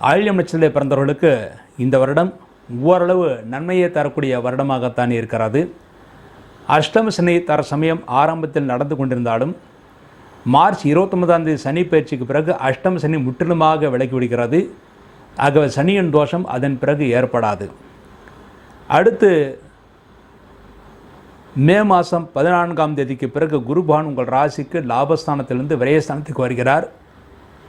ஆயில்யம் நட்சத்திரத்திலே பிறந்தவர்களுக்கு இந்த வருடம் ஓரளவு நன்மையை தரக்கூடிய வருடமாகத்தான் இருக்கிறது. அஷ்டம சனி தர சமயம் ஆரம்பத்தில் நடந்து கொண்டிருந்தாலும் மார்ச் இருபத்தொன்பதாம் தேதி சனி பயிற்சிக்கு பிறகு அஷ்டம சனி முற்றிலுமாக விலகி விடுகிறது. ஆகவே சனியின் தோஷம் அதன் பிறகு ஏற்படாது. அடுத்து மே மாதம் பதினான்காம் தேதிக்கு பிறகு குருபான் உங்கள் ராசிக்கு லாபஸ்தானத்திலிருந்து விரயஸ்தானத்துக்கு வருகிறார்.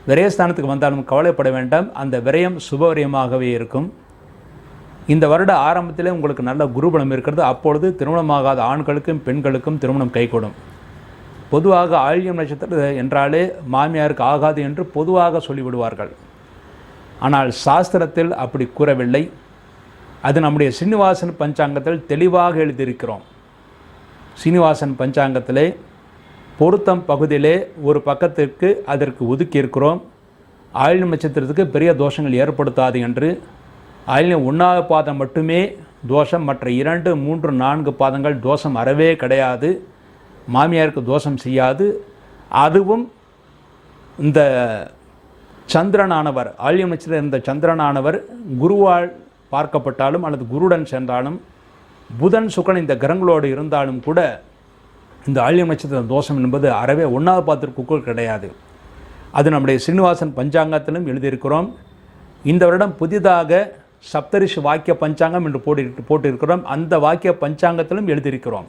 விரயஸ்தானத்துக்கு வந்தாலும் கவலைப்பட வேண்டாம். அந்த விரயம் சுபவரியமாகவே இருக்கும். இந்த வருட ஆரம்பத்திலே உங்களுக்கு நல்ல குருபலம் இருக்கிறது. அப்பொழுது திருமணமாகாத ஆண்களுக்கும் பெண்களுக்கும் திருமணம் கைகூடும். பொதுவாக ஆழியம் நட்சத்திரம் என்றாலே மாமியாருக்கு ஆகாது என்று பொதுவாக சொல்லிவிடுவார்கள். ஆனால் சாஸ்திரத்தில் அப்படி கூறவில்லை. அது நம்முடைய சீனிவாசன் பஞ்சாங்கத்தில் தெளிவாக எழுதியிருக்கிறோம். சீனிவாசன் பஞ்சாங்கத்திலே பொருத்தம் பகுதியிலே ஒரு பக்கத்திற்கு அதற்கு ஒதுக்கி இருக்கிறோம். ஆயுள் நட்சத்திரத்துக்கு பெரிய தோஷங்கள் ஏற்படுத்தாது என்று. ஆயுள் ஒன்றாவது பாதம் மட்டுமே தோஷம். மற்ற இரண்டு மூன்று நான்கு பாதங்கள் தோஷம் அறவே கிடையாது. மாமியாருக்கு தோஷம் செய்யாது. அதுவும் இந்த சந்திரனானவர் ஆயுள் நட்சத்திரம் இருந்த சந்திரனானவர் குருவால் பார்க்கப்பட்டாலும் அல்லது குருடன் சென்றாலும் புதன் சுக்கன் இந்த கிரகங்களோடு இருந்தாலும் கூட இந்த ஆழியம் நட்சத்திர தோஷம் என்பது அறவே ஒன்றாவது பாத்திற்குள் கிடையாது. அது நம்முடைய சீனிவாசன் பஞ்சாங்கத்திலும் எழுதியிருக்கிறோம். இந்த வருடம் புதிதாக சப்தரிஷி வாக்கிய பஞ்சாங்கம் என்று போட்டு போட்டிருக்கிறோம். அந்த வாக்கிய பஞ்சாங்கத்திலும் எழுதியிருக்கிறோம்.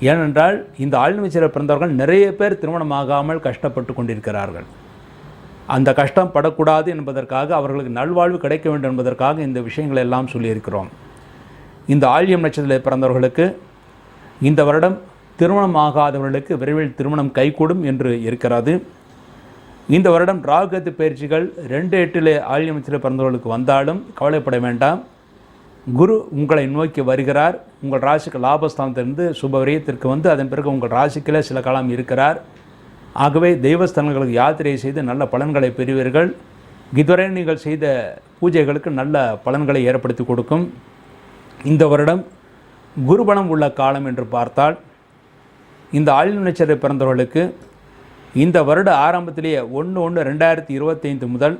ஏனென்றால் இந்த ஆளுநர் பிறந்தவர்கள் நிறைய பேர் திருமணமாகாமல் கஷ்டப்பட்டு கொண்டிருக்கிறார்கள். அந்த கஷ்டம் படக்கூடாது என்பதற்காக அவர்களுக்கு நல்வாழ்வு கிடைக்க வேண்டும் என்பதற்காக இந்த விஷயங்களை எல்லாம் சொல்லியிருக்கிறோம். இந்த ஆழியம் நட்சத்திரத்தில் பிறந்தவர்களுக்கு இந்த வருடம் திருமணம் ஆகாதவர்களுக்கு விரைவில் திருமணம் கைகூடும் என்று இருக்கிறது. இந்த வருடம் ராகுகத்து பயிற்சிகள் ரெண்டு எட்டிலே ஆழியம் பிறந்தவர்களுக்கு வந்தாலும் கவலைப்பட வேண்டாம். குரு உங்களை நோக்கி வருகிறார். உங்கள் ராசிக்கு லாபஸ்தானத்திலிருந்து சுப விரயத்திற்கு வந்து அதன் பிறகு உங்கள் ராசிக்கிலே சில காலம் இருக்கிறார். ஆகவே தெய்வஸ்தலங்களுக்கு யாத்திரை செய்து நல்ல பலன்களை பெறுவீர்கள். இதுவரை நீங்கள் செய்த பூஜைகளுக்கு நல்ல பலன்களை ஏற்படுத்தி கொடுக்கும். இந்த வருடம் குருபலம் உள்ள காலம் என்று பார்த்தால் இந்த ஆயுள் நட்சத்திர பிறந்தவர்களுக்கு இந்த வருட ஆரம்பத்திலேயே ஒன்று ஒன்று ரெண்டாயிரத்தி இருபத்தைந்து முதல்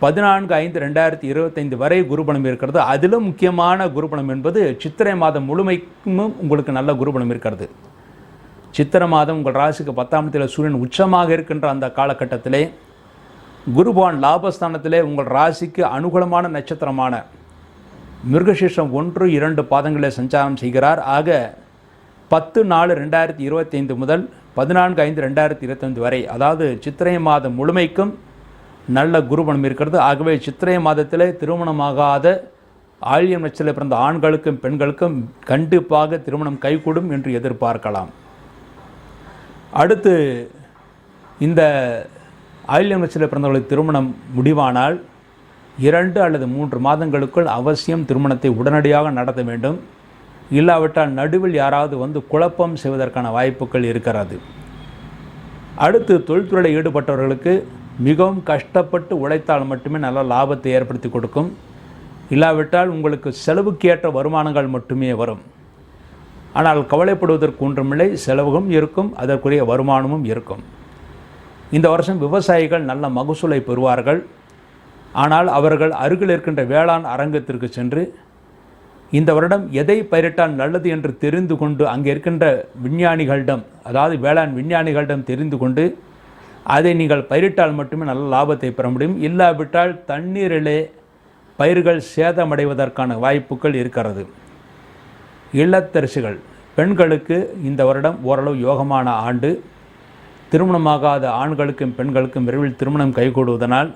பதினான்கு ஐந்து ரெண்டாயிரத்தி இருபத்தைந்து வரை குருபணம் இருக்கிறது. அதிலும் முக்கியமான குருபணம் என்பது சித்திரை மாதம் முழுமைக்கும் உங்களுக்கு நல்ல குருபணம் இருக்கிறது. சித்திரை மாதம் உங்கள் ராசிக்கு பத்தாம் இடத்தில் சூரியன் உச்சமாக இருக்கின்ற அந்த காலகட்டத்திலே குருபான் லாபஸ்தானத்திலே உங்கள் ராசிக்கு அனுகூலமான நட்சத்திரமான மிருகசீஷம் ஒன்று இரண்டு பாதங்களில் சஞ்சாரம் செய்கிறார். ஆக பத்து நாலு ரெண்டாயிரத்தி இருபத்தைந்து முதல் பதினான்கு ஐந்து ரெண்டாயிரத்தி இருபத்தைந்து வரை அதாவது சித்திரை மாதம் முழுமைக்கும் நல்ல குருபணம் இருக்கிறது. ஆகவே சித்திரை மாதத்தில் திருமணமாகாத ஆழியம் நட்சத்திர பிறந்த ஆண்களுக்கும் பெண்களுக்கும் கண்டிப்பாக திருமணம் கைகூடும் என்று எதிர்பார்க்கலாம். அடுத்து இந்த ஆயில்யம் நட்சத்திர பிறந்தவர்களுக்கு திருமணம் முடிவானால் இரண்டு அல்லது மூன்று மாதங்களுக்குள் அவசியம் திருமணத்தை உடனடியாக நடத்த வேண்டும். இல்லாவிட்டால் நடுவில் யாராவது வந்து குழப்பம் செய்வதற்கான வாய்ப்புகள் இருக்கிறது. அடுத்து தொழில்துறையில் ஈடுபட்டவர்களுக்கு மிகவும் கஷ்டப்பட்டு உழைத்தால் மட்டுமே நல்ல லாபத்தை ஏற்படுத்தி கொடுக்கும். இல்லாவிட்டால் உங்களுக்கு செலவுக்கேற்ற வருமானங்கள் மட்டுமே வரும். ஆனால் கவலைப்படுவதற்கு ஒன்றுமில்லை செலவும் இருக்கும் அதற்குரிய வருமானமும் இருக்கும். இந்த வருஷம் விவசாயிகள் நல்ல மகசூலை பெறுவார்கள். ஆனால் அவர்கள் அருகில் இருக்கின்ற வேளாண் அரங்கத்திற்கு சென்று இந்த வருடம் எதை பயிரிட்டால் நல்லது என்று தெரிந்து கொண்டு அங்கே இருக்கின்ற விஞ்ஞானிகளிடம் அதாவது வேளாண் விஞ்ஞானிகளிடம் தெரிந்து கொண்டு அதை நீங்கள் பயிரிட்டால் மட்டுமே நல்ல லாபத்தை பெற முடியும். இல்லாவிட்டால் தண்ணீரிலே பயிர்கள் சேதமடைவதற்கான வாய்ப்புகள் இருக்கிறது. இல்லத்தரசிகள் பெண்களுக்கு இந்த வருடம் ஓரளவு யோகமான ஆண்டு. திருமணமாகாத ஆண்களுக்கும் பெண்களுக்கும் விரைவில் திருமணம் கைகூடுவதனால்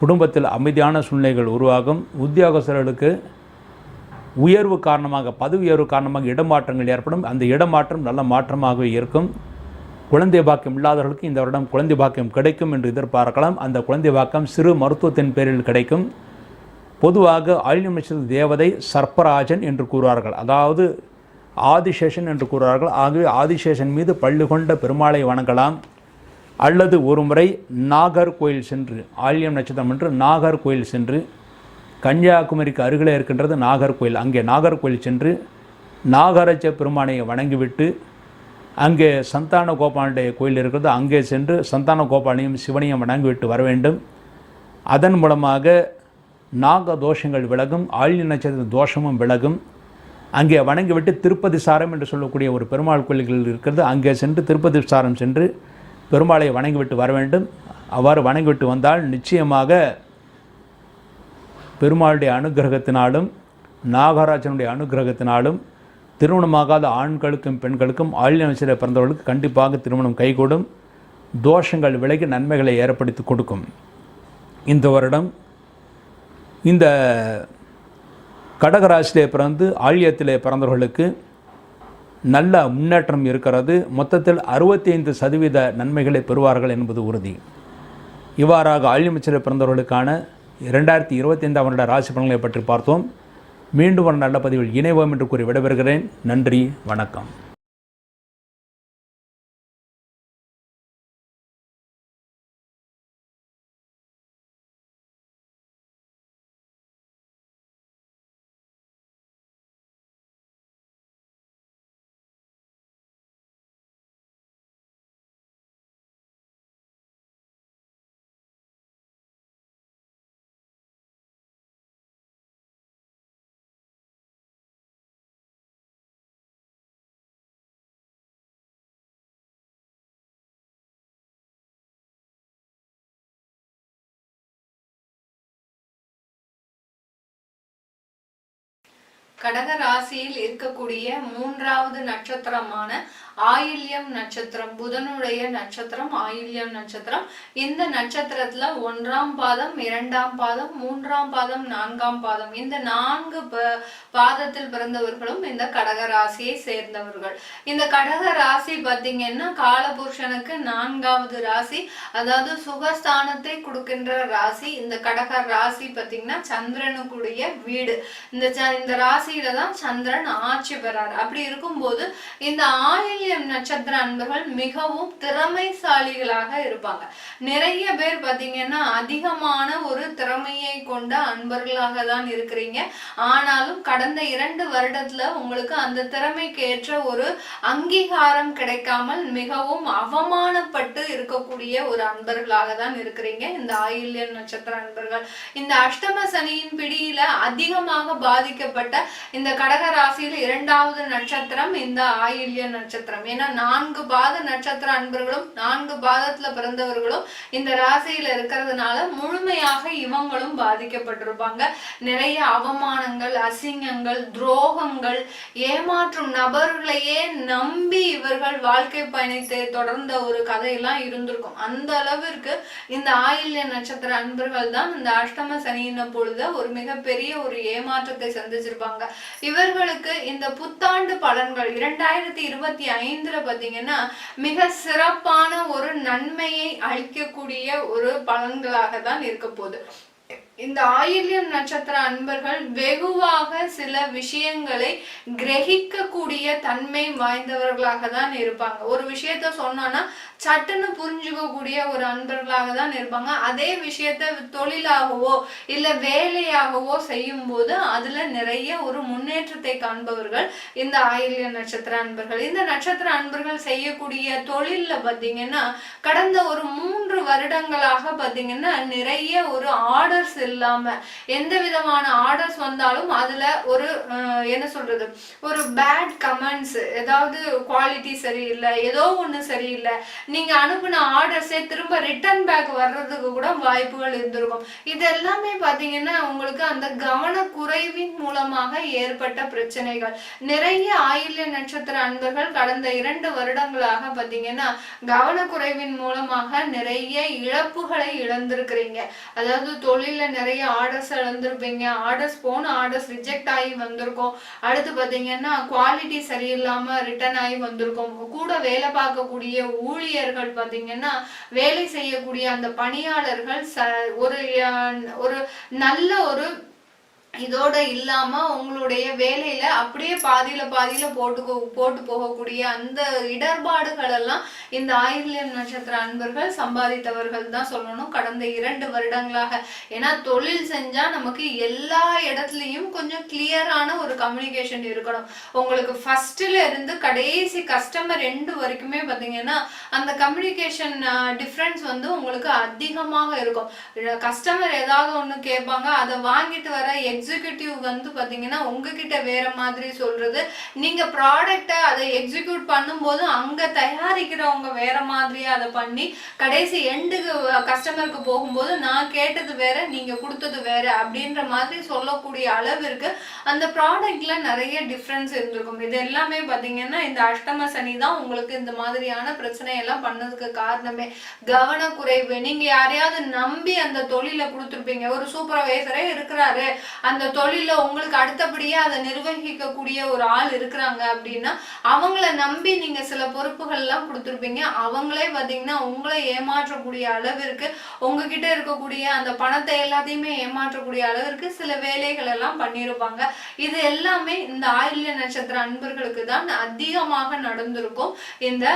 குடும்பத்தில் அமைதியான சூழ்நிலைகள் உருவாகும். உத்தியோகஸ்தர்களுக்கு உயர்வு காரணமாக பதவி உயர்வு காரணமாக இடமாற்றங்கள் ஏற்படும். அந்த இடமாற்றம் நல்ல மாற்றமாகவே இருக்கும். குழந்தை பாக்கியம் இல்லாதவர்களுக்கு இந்த வருடம் குழந்தை பாக்கியம் கிடைக்கும் என்று எதிர்பார்க்கலாம். அந்த குழந்தை பாக்கியம் சிறு மருத்துவத்தின் பேரில் கிடைக்கும். பொதுவாக ஆயுள் நட்சத்திர தேவதை சர்ப்பராஜன் என்று கூறுவார்கள். அதாவது ஆதிசேஷன் என்று கூறுவார்கள். ஆகவே ஆதிசேஷன் மீது பள்ளி கொண்ட பெருமாளை வணங்கலாம். அல்லது ஒருமுறை நாகர்கோயில் சென்று ஆழியம் நட்சத்திரம் என்று நாகர்கோயில் சென்று கன்னியாகுமரிக்கு அருகிலே இருக்கின்றது நாகர்கோயில் அங்கே நாகர்கோயில் சென்று நாகராஜ பெருமானை வணங்கிவிட்டு அங்கே சந்தான கோபாலுடைய கோயில் இருக்கிறது. அங்கே சென்று சந்தான கோபாலையும் சிவனையும் வணங்கிவிட்டு வர வேண்டும். அதன் மூலமாக நாக தோஷங்கள் விலகும் ஆழிய நட்சத்திர தோஷமும் விலகும். அங்கே வணங்கிவிட்டு திருப்பதி சாரம் என்று சொல்லக்கூடிய ஒரு பெருமாள் கோயில்கள் இருக்கிறது. அங்கே சென்று திருப்பதி சாரம் சென்று பெருமாளை வணங்கிவிட்டு வர வேண்டும். அவ்வாறு வணங்கிவிட்டு வந்தால் நிச்சயமாக பெருமாளுடைய அனுகிரகத்தினாலும் நாகராஜனுடைய அனுகிரகத்தினாலும் திருமணமாகாத ஆண்களுக்கும் பெண்களுக்கும் ஆழ்நிலை நட்சத்திர பிறந்தவர்களுக்கு கண்டிப்பாக திருமணம் கைகூடும். தோஷங்கள் விலகி நன்மைகளை ஏற்படுத்தி கொடுக்கும். இந்த வருடம் இந்த கடகராசிலே பிறந்து ஆழியத்திலே பிறந்தவர்களுக்கு நல்ல முன்னேற்றம் இருக்கிறது. மொத்தத்தில் அறுபத்தி ஐந்து சதவீத நன்மைகளை பெறுவார்கள் என்பது உறுதி. இவ்வாறாக ஆழியமைச்சரை பிறந்தவர்களுக்கான இரண்டாயிரத்தி இருபத்தி ஐந்தாம் வருட ராசி பலன்களை பற்றி பார்த்தோம். மீண்டும் ஒரு நல்ல பதிவில் இணைவோம் என்று கூறி விடைபெறுகிறேன். நன்றி வணக்கம். கடக ராசியில் இருக்கக்கூடிய மூன்றாவது நட்சத்திரமான ஆயில்யம் நட்சத்திரம் புதனுடைய நட்சத்திரம் ஆயில்யம் நட்சத்திரம். இந்த நட்சத்திரத்துல ஒன்றாம் பாதம் இரண்டாம் பாதம் மூன்றாம் பாதம் நான்காம் பாதம். இந்த நான்கு பாதத்தில் பிறந்தவர்களும் இந்த கடக ராசியை சேர்ந்தவர்கள். இந்த கடக ராசி பாத்தீங்கன்னா காலபுருஷனுக்கு நான்காவது ராசி அதாவது சுகஸ்தானத்தை கொடுக்கின்ற ராசி. இந்த கடக ராசி பாத்தீங்கன்னா சந்திரனுக்குடைய வீடு. இந்த ச- இந்த ராசியில தான் சந்திரன் ஆட்சி பெறார். அப்படி இருக்கும்போது இந்த ஆயில்யம் நட்சத்திர அன்பர்கள் மிகவும் திறமைசாலிகளாக இருப்பாங்க. நிறைய பேர் பாத்தீங்கன்னா அதிகமான ஒரு திறமையை கொண்ட அன்பர்களாக தான் இருக்கிறீங்க. ஆனாலும் கடந்த இரண்டு வருடத்துல உங்களுக்கு அந்த திறமைக்கு ஏற்ற ஒரு அங்கீகாரம் கிடைக்காமல் மிகவும் அவமானப்பட்டு இருக்கக்கூடிய ஒரு அன்பர்களாக தான் இருக்கிறீங்க. இந்த ஆயில்ய நட்சத்திர அன்பர்கள். இந்த அஷ்டம சனியின் பிடியில அதிகமாக பாதிக்கப்பட்ட இந்த கடக ராசியில் இரண்டாவது நட்சத்திரம் இந்த ஆயில்ய நட்சத்திரம். ஏன்னா நான்கு பாத நட்சத்திர அன்பர்களும் நான்கு பாதத்துல பிறந்தவர்களும் இந்த ராசியில இருக்கிறதுனால முழுமையாக இவங்களும் பாதிக்கப்பட்டிருப்பாங்க. நிறைய அவமானங்கள் அசிங்கங்கள் துரோகங்கள் ஏமாற்றும் நபர்களையே நம்பி இவர்கள் வாழ்க்கை பயணத்தை தொடர்ந்த ஒரு கதையெல்லாம் இருந்திருக்கும். அந்த அளவிற்கு இந்த ஆயில்ய நட்சத்திர அன்பர்கள் தான் இந்த அஷ்டம சனியின பொழுது ஒரு மிகப்பெரிய ஒரு ஏமாற்றத்தை சந்திச்சிருப்பாங்க. இவர்களுக்கு இந்த புத்தாண்டு பலன்கள் இரண்டாயிரத்தி இருபத்தி ஐந்துல பாத்தீங்கன்னா மிக சிறப்பான ஒரு நன்மையை அளிக்கக்கூடிய ஒரு பலன்களாக தான் இருக்க போகுது. இந்த ஆயில்யம் நட்சத்திர அன்பர்கள் வெகுவாக சில விஷயங்களை கிரகிக்கக்கூடிய தன்மை வாய்ந்தவர்களாக தான் இருப்பாங்க. ஒரு விஷயத்த சொன்னோன்னா சட்டுன்னு புரிஞ்சுக்கக்கூடிய ஒரு அன்பர்களாக தான் இருப்பாங்க. அதே விஷயத்த தொழிலாகவோ இல்ல வேலையாகவோ செய்யும் போது அதுல நிறைய ஒரு முன்னேற்றத்தை காண்பவர்கள் இந்த ஆயில்ய நட்சத்திர அன்பர்கள். இந்த நட்சத்திர அன்பர்கள் செய்யக்கூடிய தொழில்ல பாத்தீங்கன்னா கடந்த ஒரு மூன்று வருடங்களாக பாத்தீங்கன்னா நிறைய ஒரு ஆர்டர்ஸ் இல்லாம எந்த விதமான ஆர்டர்ஸ் வந்தாலும் அதுல ஒரு என்ன சொல்றது ஒரு பேட் கமெண்ட்ஸ் ஏதாவது குவாலிட்டி சரியில்லை ஏதோ ஒண்ணு சரியில்லை. நீங்க அனுப்பின ஆர்டர்ஸே திரும்ப ரிட்டர்ன் பேக் வர்றதுக்கு கூட வாய்ப்புகள் இருந்திருக்கும். இது எல்லாமே பாத்தீங்கன்னா உங்களுக்கு அந்த கவனக்குறைவின் மூலமாக ஏற்பட்ட பிரச்சனைகள். நிறைய ஆயில்ய நட்சத்திர அன்பர்கள் கடந்த இரண்டு வருடங்களாக பாத்தீங்கன்னா கவனக்குறைவின் மூலமாக நிறைய இழப்புகளை இழந்திருக்கிறீங்க. அதாவது தொழில நிறைய ஆர்டர்ஸ் இழந்திருப்பீங்க ஆர்டர்ஸ் போன ஆர்டர்ஸ் ரிஜெக்ட் ஆகி வந்திருக்கும். அடுத்து பார்த்தீங்கன்னா குவாலிட்டி சரியில்லாமல் ரிட்டர்ன் ஆகி வந்திருக்கும். கூட வேலை பார்க்கக்கூடிய ஊழியர்கள் பார்த்தீங்கன்னா வேலை செய்யக்கூடிய அந்த பணியாளர்கள் ச ஒரு ஒரு நல்ல ஒரு இதோட இல்லாம உங்களுடைய வேலையில அப்படியே பாதியில பாதியில போட்டு போட்டு போகக்கூடிய அந்த இடர்பாடுகள் எல்லாம் இந்த ஆயில்யம் நட்சத்திர அன்பர்கள் சம்பாதித்தவர்கள் தான் சொல்லணும் கடந்த இரண்டு வருடங்களாக. ஏன்னா தொழில் செஞ்சா நமக்கு எல்லா இடத்துலையும் கொஞ்சம் கிளியரான ஒரு கம்யூனிகேஷன் இருக்கணும். உங்களுக்கு ஃபர்ஸ்ட்ல இருந்து கடைசி கஸ்டமர் ரெண்டு வரைக்குமே பாத்தீங்கன்னா அந்த கம்யூனிகேஷன் டிஃப்ரென்ஸ் வந்து உங்களுக்கு அதிகமாக இருக்கும். கஸ்டமர் ஏதாவது ஒன்று கேட்பாங்க அதை வாங்கிட்டு வர எக்ஸிக்யூட்டிவ் வந்து பாத்தீங்கன்னா உங்ககிட்ட வேற மாதிரி சொல்றது. நீங்க ப்ராடக்ட்டை அதை எக்ஸிக்யூட் பண்ணும்போது அங்க தயாரிக்கிறவங்க வேற மாதிரியே அதை பண்ணி கடைசி எண்டுக்கு கஸ்டமருக்கு போகும்போது நான் கேட்டது வேற நீங்க கொடுத்தது வேற அப்படின்ற மாதிரி சொல்லக்கூடிய அளவிற்கு அந்த ப்ராடக்ட்ல நிறைய டிஃப்ரென்ஸ் இருந்திருக்கும். இது எல்லாமே பார்த்தீங்கன்னா இந்த அஷ்டம சனி தான் உங்களுக்கு இந்த மாதிரியான பிரச்சனை எல்லாம் பண்ணதுக்கு காரணமே. கவனக்குறைவு. நீங்க யாரையாவது நம்பி அந்த தொழிலை கொடுத்துருப்பீங்க. ஒரு சூப்பர்வைசரே இருக்கிறாரு. அந்த தொழில உங்களுக்கு அடுத்தபடியே அதை நிர்வகிக்கக்கூடிய ஒரு ஆள் இருக்கிறாங்க அப்படின்னா அவங்கள நம்பி நீங்க சில பொறுப்புகள்லாம் கொடுத்துருப்பீங்க. அவங்களே பார்த்தீங்கன்னா உங்களை ஏமாற்றக்கூடிய அளவிற்கு உங்ககிட்ட இருக்கக்கூடிய அந்த பணத்தை எல்லாத்தையுமே ஏமாற்றக்கூடிய அளவிற்கு சில வேலைகள் எல்லாம் பண்ணியிருப்பாங்க. இது எல்லாமே இந்த ஆயில்ய நட்சத்திர அன்பர்களுக்கு தான் அதிகமாக நடந்திருக்கும். இந்த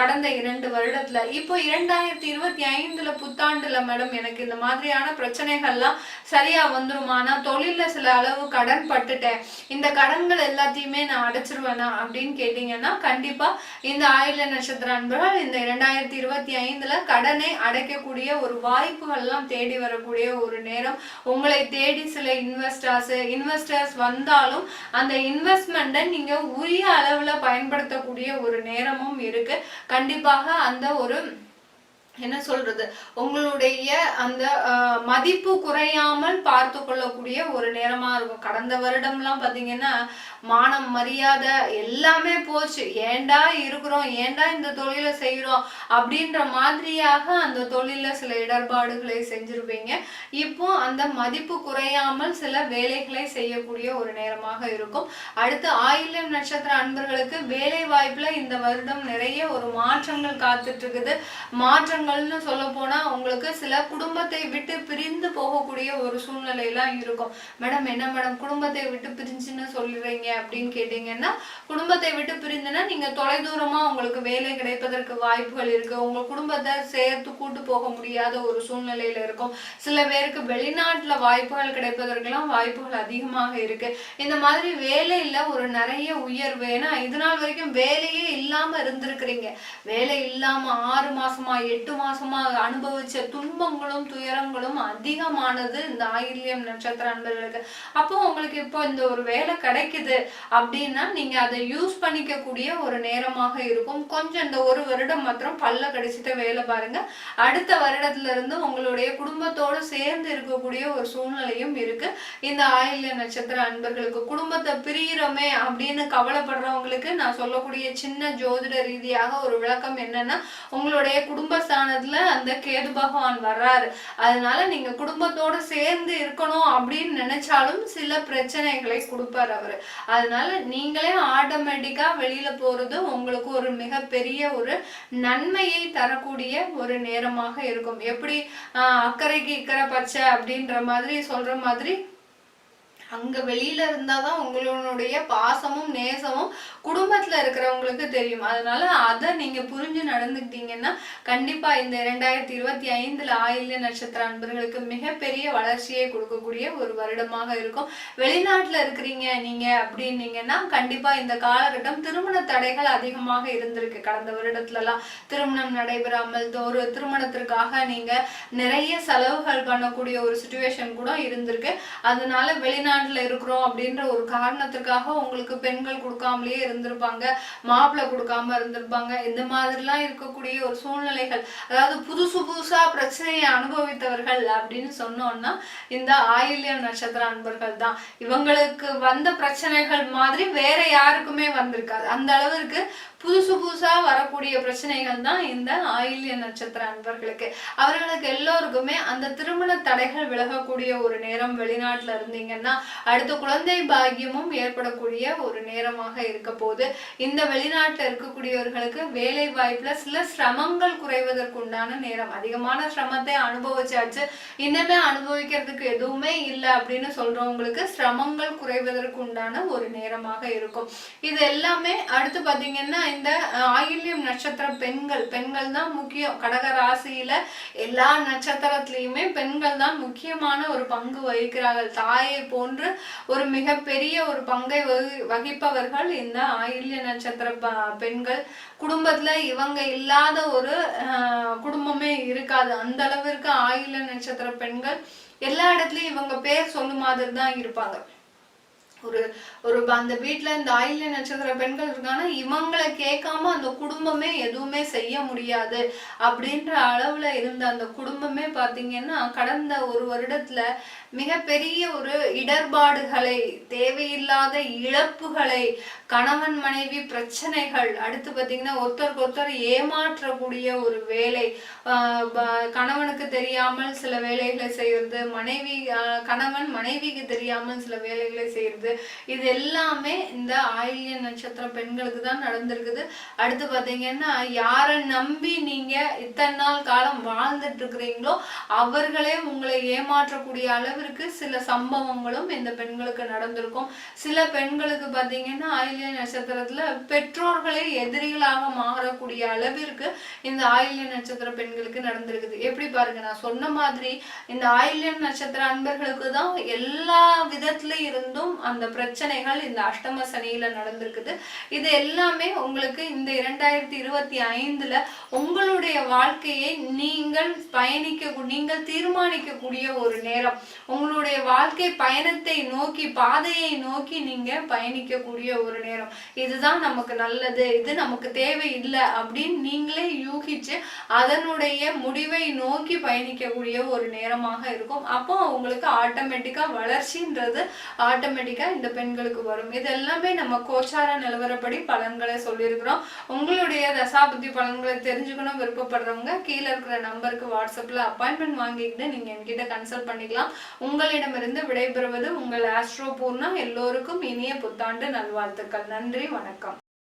கடந்த இரண்டு வருடத்துல. இப்போ இரண்டாயிரத்தி இருபத்தி ஐந்துல புத்தாண்டுல மேடம் எனக்கு இந்த மாதிரியான பிரச்சனைகள்லாம் சரியா வந்துருமானா? தொழில தொழில்ல சில அளவு கடன் பட்டுட்டேன். இந்த கடன்கள் எல்லாத்தையுமே நான் அடைச்சிருவேனா அப்படின்னு கேட்டீங்கன்னா கண்டிப்பா இந்த ஆயுள நட்சத்திர அன்பர்கள் இந்த இரண்டாயிரத்தி இருபத்தி ஐந்துல கடனை அடைக்கக்கூடிய ஒரு வாய்ப்புகள்லாம் தேடி வரக்கூடிய ஒரு நேரம். உங்களை தேடி சில இன்வெஸ்டர்ஸ் இன்வெஸ்டர்ஸ் வந்தாலும் அந்த இன்வெஸ்ட்மெண்ட்டை நீங்க உரிய அளவுல பயன்படுத்தக்கூடிய ஒரு நேரமும் இருக்கு. கண்டிப்பாக அந்த ஒரு என்ன சொல்றது? உங்களுடைய அந்த மதிப்பு குறையாமல் பார்த்து கொள்ளக்கூடிய ஒரு நேரமா இருக்கும். கடந்த வருடம்லாம் பாத்தீங்கன்னா மானம் மரியாதை எல்லாமே போச்சு. ஏன்டா இருக்கிறோம்? ஏன்டா இந்த தொழிலை செய்யறோம் அப்படின்ற மாதிரியாக அந்த தொழில சில இடர்பாடுகளை செஞ்சிருப்பீங்க. இப்போ அந்த மதிப்பு குறையாமல் சில வேலைகளை செய்யக்கூடிய ஒரு நேரமாக இருக்கும். அடுத்து ஆயில்யம் நட்சத்திர அன்பர்களுக்கு வேலை வாய்ப்புல இந்த வருடம் நிறைய ஒரு மாற்றங்கள் காத்துட்டு இருக்குது. காரணங்கள்னு சொல்ல போனா உங்களுக்கு சில குடும்பத்தை விட்டு பிரிந்து போகக்கூடிய ஒரு சூழ்நிலை எல்லாம் இருக்கும். மேடம் என்ன மேடம்? குடும்பத்தை விட்டு பிரிஞ்சுன்னு சொல்லுறீங்க அப்படின்னு கேட்டீங்கன்னா குடும்பத்தை விட்டு பிரிந்துன்னா நீங்க தொலைதூரமா உங்களுக்கு வேலை கிடைப்பதற்கு வாய்ப்புகள் இருக்கு. உங்க குடும்பத்தை சேர்த்து கூட்டு போக முடியாத ஒரு சூழ்நிலையில இருக்கும். சில பேருக்கு வெளிநாட்டுல வாய்ப்புகள் கிடைப்பதற்கெல்லாம் வாய்ப்புகள் அதிகமாக இருக்கு. இந்த மாதிரி வேலையில ஒரு நிறைய உயர்வு. ஏன்னா இது நாள் வரைக்கும் வேலையே இல்லாம இருந்திருக்கிறீங்க. வேலை இல்லாம ஆறு மாசமா எட்டு மாசமா அனுபவிச்ச துன்பங்களும் துயரங்களும் அதிகமானது இந்த ஆயில்யம் நட்சத்திர அன்பர்களுக்கு. அப்போ உங்களுக்கு இப்போ இந்த ஒரு வேலை கிடைக்குது அப்படின்னா நீங்க அதை யூஸ் பண்ணிக்க கூடிய ஒரு நேரமாக இருக்கும். கொஞ்சம் இந்த ஒரு வருடம் மாத்திரம் பல்ல கடிச்சிட்ட வேலை பாருங்க. அடுத்த வருடத்துல இருந்து உங்களுடைய குடும்பத்தோடு சேர்ந்து இருக்கக்கூடிய ஒரு சூழ்நிலையும் இருக்கு. இந்த ஆயில்ய நட்சத்திர அன்பர்களுக்கு குடும்பத்தை பிரியிறோமே அப்படின்னு கவலைப்படுறவங்களுக்கு நான் சொல்லக்கூடிய சின்ன ஜோதிட ரீதியாக ஒரு விளக்கம் என்னன்னா உங்களுடைய குடும்பஸ்தான ஆனதுல அந்த கேது பகவான் வர்றாரு. அதனால நீங்க குடும்பத்தோட சேர்ந்து இருக்கணும் அப்படின்னு நினைச்சாலும் சில பிரச்சனைகளை கொடுப்பாரு அவரு. அதனால நீங்களே ஆட்டோமேட்டிக்கா வெளியில போறது உங்களுக்கு ஒரு மிகப்பெரிய ஒரு நன்மையை தரக்கூடிய ஒரு நேரமாக இருக்கும். எப்படி அக்கறைக்கு இக்கரை பச்சை அப்படின்ற மாதிரி சொல்ற மாதிரி அங்க வெளியில இருந்தாதான் உங்களுடைய பாசமும் நேசமும் குடும்பத்துல இருக்கிறவங்களுக்கு தெரியும். அதனால அதை நீங்க புரிஞ்சு நடந்துக்கிட்டீங்கன்னா கண்டிப்பா இந்த இரண்டாயிரத்தி இருபத்தி ஐந்துல ஆயில்ய நட்சத்திர அன்பர்களுக்கு மிகப்பெரிய வளர்ச்சியை கொடுக்கக்கூடிய ஒரு வருடமாக இருக்கும். வெளிநாட்டுல இருக்கிறீங்க நீங்க அப்படின்னீங்கன்னா கண்டிப்பா இந்த காலகட்டம் திருமண தடைகள் அதிகமாக இருந்திருக்கு. கடந்த வருடத்துலலாம் திருமணம் நடைபெறாமல் ஒரு திருமணத்திற்காக நீங்க நிறைய செலவுகள் பண்ணக்கூடிய ஒரு சுச்சுவேஷன் கூட இருந்திருக்கு. அதனால வெளிநாட்டு வெளிநாட்டுல இருக்கிறோம் அப்படின்ற ஒரு காரணத்துக்காக உங்களுக்கு பெண்கள் கொடுக்காமலேயே இருந்திருப்பாங்க மாப்பிள்ளை கொடுக்காம இருந்திருப்பாங்க. இந்த மாதிரிலாம் இருக்கக்கூடிய ஒரு சூழ்நிலைகள் அதாவது புதுசு புதுசா பிரச்சனையை அனுபவித்தவர்கள் அப்படின்னு சொன்னோம்னா இந்த ஆயில்ய நட்சத்திர அன்பர்கள் தான். இவங்களுக்கு வந்த பிரச்சனைகள் மாதிரி வேற யாருக்குமே வந்திருக்காது. அந்த அளவிற்கு புதுசு புதுசா வரக்கூடிய பிரச்சனைகள் தான் இந்த ஆயில்ய நட்சத்திர அன்பர்களுக்கு. அவர்களுக்கு எல்லோருக்குமே அந்த திருமண தடைகள் விலகக்கூடிய ஒரு நேரம் வெளிநாட்டுல இருந்தீங்கன்னா அடுத்து குழந்தை பாக்கியமும் ஏற்படக்கூடிய ஒரு நேரமாக இருக்க போது இந்த வெளிநாட்டில் இருக்கக்கூடியவர்களுக்கு வேலை வாய்ப்புல சில சிரமங்கள் குறைவதற்கு உண்டான நேரம். அதிகமான சிரமத்தை அனுபவிச்சாச்சு. இன்னமே அனுபவிக்கிறதுக்கு எதுவுமே இல்லை அப்படின்னு சொல்றவங்களுக்கு சிரமங்கள் குறைவதற்கு உண்டான ஒரு நேரமாக இருக்கும். இது எல்லாமே அடுத்து பாத்தீங்கன்னா இந்த ஆயில்யம் நட்சத்திர பெண்கள். பெண்கள் தான் முக்கியம். கடக ராசியில எல்லா நட்சத்திரத்திலையுமே பெண்கள் தான் முக்கியமான ஒரு பங்கு வகிக்கிறார்கள். தாயை போன்ற ஒரு மிகப்பெரிய ஒரு பங்கை வகி வகிப்பவர்கள் இந்த ஆயில்ய நட்சத்திர ப- பெண்கள். குடும்பத்துல இவங்க இல்லாத ஒரு குடும்பமே இருக்காது. அந்த அளவிற்கு ஆயில்ய நட்சத்திர பெண்கள் எல்லா இடத்துலயும் இவங்க பேர் சொல்லும் மாதிரி தான் இருப்பாங்க. ஒரு ஒரு அந்த வீட்டில் இந்த ஆயில்ய நட்சத்திர பெண்கள் இருக்காங்கன்னா இவங்களை கேட்காம அந்த குடும்பமே எதுவுமே செய்ய முடியாது. அப்படின்ற அளவில் இருந்த அந்த குடும்பமே பார்த்தீங்கன்னா கடந்த ஒரு வருடத்தில் மிகப்பெரிய ஒரு இடர்பாடுகளை தேவையில்லாத இழப்புகளை கணவன் மனைவி பிரச்சனைகள் அடுத்து பார்த்தீங்கன்னா ஒருத்தருக்கு ஒருத்தர் ஏமாற்றக்கூடிய ஒரு வேலை ப- கணவனுக்கு தெரியாமல் சில வேலைகளை செய்யறது மனைவி கணவன் மனைவிக்கு தெரியாமல் சில வேலைகளை செய்யறது இது எல்லாமே இந்த ஆயில்ய நட்சத்திர பெண்களுக்கு தான் நடந்திருக்குது. அடுத்து பாத்தீங்கன்னா யாரை நம்பி நீங்க இத்தனை நாள் காலம் வாழ்ந்துட்டு இருக்கிறீங்களோ அவர்களே உங்களை ஏமாற்றக்கூடிய அளவிற்கு சில சம்பவங்களும் இந்த பெண்களுக்கு நடந்திருக்கும். சில பெண்களுக்கு பாத்தீங்கன்னா ஆயில்ய நட்சத்திரத்துல பெற்றோர்களே எதிரிகளாக மாறக்கூடிய அளவிற்கு இந்த ஆயில்ய நட்சத்திர பெண்களுக்கு நடந்திருக்குது. எப்படி பாருங்க நான் சொன்ன மாதிரி இந்த ஆயில்ய நட்சத்திர அன்பர்களுக்கு தான் எல்லா விதத்துல இருந்தும் அந்த பிரச்சனைகள் இந்த அஷ்டம சனியில நடந்திருக்குது. இது எல்லாமே உங்களுக்கு இந்த இரண்டாயிரத்தி இருபத்தி ஐந்துல உங்களுடைய வாழ்க்கையை நீங்கள் பயணிக்க நீங்கள் தீர்மானிக்கக்கூடிய ஒரு நேரம். உங்களுடைய வாழ்க்கை பயணத்தை நோக்கி பாதையை நோக்கி நீங்க பயணிக்கக்கூடிய ஒரு நேரம். இதுதான் நமக்கு நல்லது. இது நமக்கு தேவை இல்லை அப்படின்னு நீங்களே யூகிச்சு அதனுடைய முடிவை நோக்கி பயணிக்கக்கூடிய ஒரு நேரமாக இருக்கும். அப்போ உங்களுக்கு ஆட்டோமேட்டிக்கா வளர்ச்சின்றது ஆட்டோமேட்டிக்கா இந்த பெண்களுக்கு வரும். இது எல்லாமே நம்ம கோச்சார நிலவரப்படி பலன்களை சொல்லியிருக்கிறோம். உங்களுடைய தசாபுத்தி பலன்களை தெரிஞ்சுக்கணும் விருப்பப்படுறவங்க கீழே இருக்கிற நம்பருக்கு வாட்ஸ்அப்ல அப்பாயின்மெண்ட் வாங்கிக்கிட்டு நீங்க என்கிட்ட கன்சல்ட் பண்ணிக்கலாம். உங்களிடமிருந்து விடைபெறுவது உங்கள் ஆஸ்ட்ரோ பூர்ணா. எல்லோருக்கும் இனிய புத்தாண்டு நல்வாழ்த்துக்கள். நன்றி வணக்கம்.